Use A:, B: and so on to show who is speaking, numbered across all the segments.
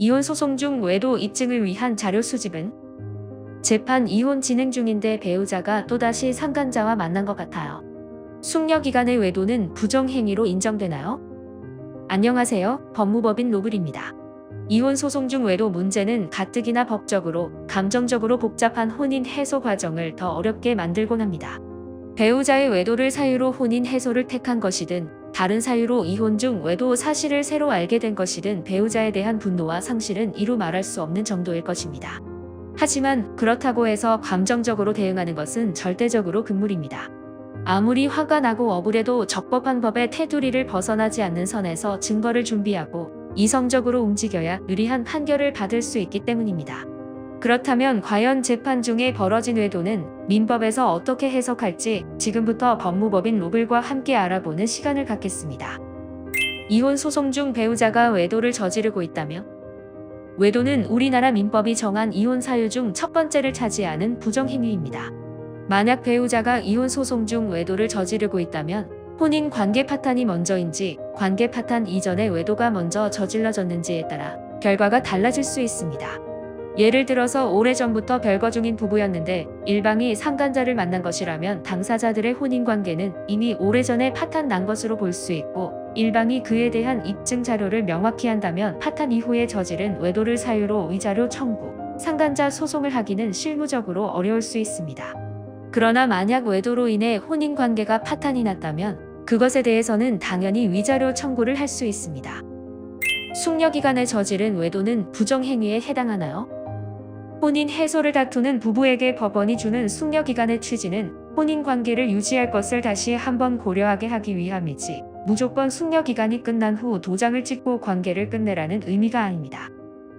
A: 이혼 소송 중 외도 입증을 위한 자료 수집은 재판 이혼 진행 중인데 배우자가 또다시 상간자와 만난 것 같아요. 숙려 기간의 외도는 부정행위로 인정되나요? 안녕하세요. 법무법인 로블입니다. 이혼 소송 중 외도 문제는 가뜩이나 법적으로, 감정적으로 복잡한 혼인 해소 과정을 더 어렵게 만들곤 합니다. 배우자의 외도를 사유로 혼인 해소를 택한 것이든 다른 사유로 이혼 중 외도 사실을 새로 알게 된 것이든 배우자에 대한 분노와 상실은 이루 말할 수 없는 정도일 것입니다. 하지만 그렇다고 해서 감정적으로 대응하는 것은 절대적으로 금물입니다. 아무리 화가 나고 억울해도 적법한 법의 테두리를 벗어나지 않는 선에서 증거를 준비하고 이성적으로 움직여야 유리한 판결을 받을 수 있기 때문입니다. 그렇다면 과연 재판 중에 벌어진 외도는 민법에서 어떻게 해석할지 지금부터 법무법인 로블과 함께 알아보는 시간을 갖겠습니다. 이혼 소송 중 배우자가 외도를 저지르고 있다며? 외도는 우리나라 민법이 정한 이혼 사유 중 첫 번째를 차지하는 부정행위입니다. 만약 배우자가 이혼 소송 중 외도를 저지르고 있다면 혼인 관계 파탄이 먼저인지 관계 파탄 이전에 외도가 먼저 저질러졌는지에 따라 결과가 달라질 수 있습니다. 예를 들어서 오래전부터 별거 중인 부부였는데 일방이 상간자를 만난 것이라면 당사자들의 혼인 관계는 이미 오래전에 파탄 난 것으로 볼 수 있고 일방이 그에 대한 입증 자료를 명확히 한다면 파탄 이후에 저지른 외도를 사유로 위자료 청구, 상간자 소송을 하기는 실무적으로 어려울 수 있습니다. 그러나 만약 외도로 인해 혼인 관계가 파탄이 났다면 그것에 대해서는 당연히 위자료 청구를 할 수 있습니다. 숙려 기간에 저지른 외도는 부정행위에 해당하나요? 혼인 해소를 다투는 부부에게 법원이 주는 숙려 기간의 취지는 혼인 관계를 유지할 것을 다시 한번 고려하게 하기 위함이지 무조건 숙려 기간이 끝난 후 도장을 찍고 관계를 끝내라는 의미가 아닙니다.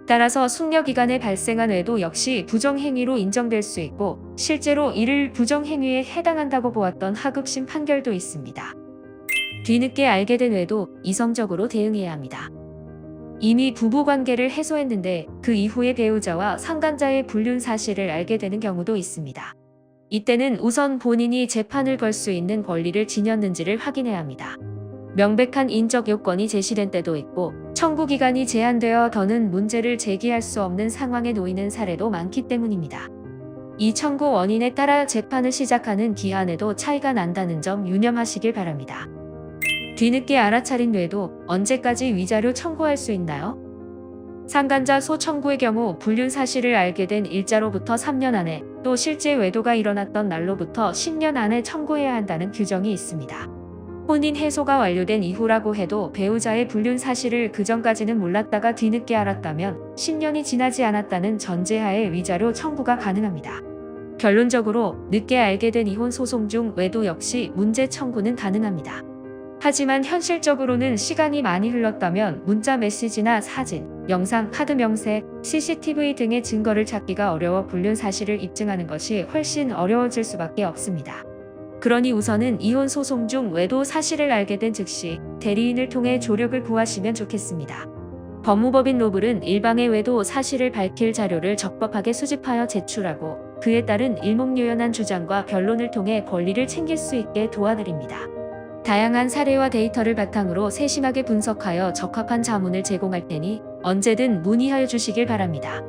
A: 따라서 숙려 기간에 발생한 외도 역시 부정행위로 인정될 수 있고 실제로 이를 부정행위에 해당한다고 보았던 하급심 판결도 있습니다. 뒤늦게 알게 된 외도 이성적으로 대응해야 합니다. 이미 부부 관계를 해소했는데 그 이후에 배우자와 상간자의 불륜 사실을 알게 되는 경우도 있습니다. 이때는 우선 본인이 재판을 걸 수 있는 권리를 지녔는지를 확인해야 합니다. 명백한 인적 요건이 제시된 때도 있고 청구 기간이 제한되어 더는 문제를 제기할 수 없는 상황에 놓이는 사례도 많기 때문입니다. 이 청구 원인에 따라 재판을 시작하는 기한에도 차이가 난다는 점 유념하시길 바랍니다. 뒤늦게 알아차린 뇌도 언제까지 위자료 청구할 수 있나요? 상간자 소 청구의 경우 불륜 사실을 알게 된 일자로부터 3년 안에 또 실제 외도가 일어났던 날로부터 10년 안에 청구해야 한다는 규정이 있습니다. 혼인 해소가 완료된 이후라고 해도 배우자의 불륜 사실을 그전까지는 몰랐다가 뒤늦게 알았다면 10년이 지나지 않았다는 전제하에 위자료 청구가 가능합니다. 결론적으로 늦게 알게 된 이혼 소송 중 외도 역시 문제 청구는 가능합니다. 하지만 현실적으로는 시간이 많이 흘렀다면 문자 메시지나 사진, 영상, 카드 명세, CCTV 등의 증거를 찾기가 어려워 불륜 사실을 입증하는 것이 훨씬 어려워질 수밖에 없습니다. 그러니 우선은 이혼 소송 중 외도 사실을 알게 된 즉시 대리인을 통해 조력을 구하시면 좋겠습니다. 법무법인 로블은 일방의 외도 사실을 밝힐 자료를 적법하게 수집하여 제출하고 그에 따른 일목요연한 주장과 변론을 통해 권리를 챙길 수 있게 도와드립니다. 다양한 사례와 데이터를 바탕으로 세심하게 분석하여 적합한 자문을 제공할 테니 언제든 문의하여 주시길 바랍니다.